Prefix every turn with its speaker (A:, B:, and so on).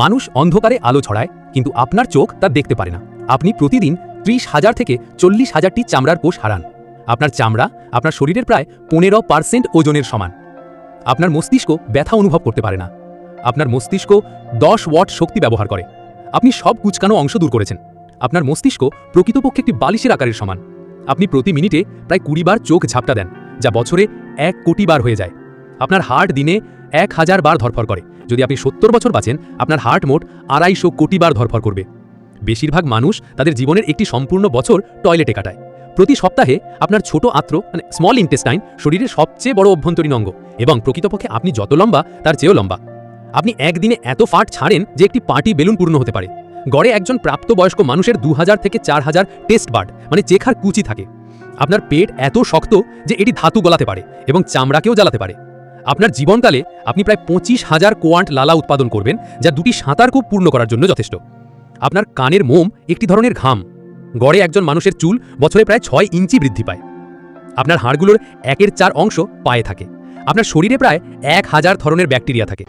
A: মানুষ অন্ধকারে আলো ছড়ায়, কিন্তু আপনার চোখ তা দেখতে পারে না। আপনি প্রতিদিন ত্রিশ হাজার থেকে চল্লিশ হাজারটি চামড়ার কোষ হারান। আপনার চামড়া আপনার শরীরের প্রায় পনেরো পার্সেন্ট ওজনের সমান। আপনার মস্তিষ্ক ব্যথা অনুভব করতে পারে না। আপনার মস্তিষ্ক দশ ওয়াট শক্তি ব্যবহার করে। আপনি সব কুচকানো অংশ দূর করেছেন। আপনার মস্তিষ্ক প্রকৃতপক্ষে একটি বালিশের আকারের সমান। আপনি প্রতি মিনিটে প্রায় কুড়ি বার চোখ ঝাপটা দেন, যা বছরে এক কোটি বার হয়ে যায়। আপনার হার্ট দিনে এক হাজার বার ধরফর করে। যদি আপনি সত্তর বছর বাঁচেন, আপনার হার্ট মোট আড়াইশো কোটি বার ধরফর করবে। বেশিরভাগ মানুষ তাদের জীবনের একটি সম্পূর্ণ বছর টয়লেটে কাটায়। প্রতি সপ্তাহে আপনার ছোট আত্র মানে স্মল ইন্টেস্টাইন শরীরের সবচেয়ে বড় অভ্যন্তরীণ অঙ্গ এবং প্রকৃতপক্ষে আপনি যত লম্বা, তার চেয়েও লম্বা। আপনি একদিনে এত ফাট ছাড়েন যে একটি পার্টি বেলুন পূর্ণ হতে পারে। গড়ে একজন প্রাপ্তবয়স্ক মানুষের দু হাজার থেকে চার হাজার টেস্ট বার্ড মানে চেখার কুচি থাকে। আপনার পেট এত শক্ত যে এটি ধাতু গলাতে পারে এবং চামড়াকেও জ্বালাতে পারে। আপনার জীবনকালে আপনি প্রায় পঁচিশ হাজার কোয়ান্ট লালা উৎপাদন করবেন, যা দুটি সাঁতার কূপ পূর্ণ করার জন্য যথেষ্ট। আপনার কানের মোম একটি ধরনের ঘাম। গড়ে একজন মানুষের চুল বছরে প্রায় ছয় ইঞ্চি বৃদ্ধি পায়। আপনার হাড়গুলোর একের চার অংশ পায়ে থাকে। আপনার শরীরে প্রায় এক হাজার ধরনের ব্যাকটেরিয়া থাকে।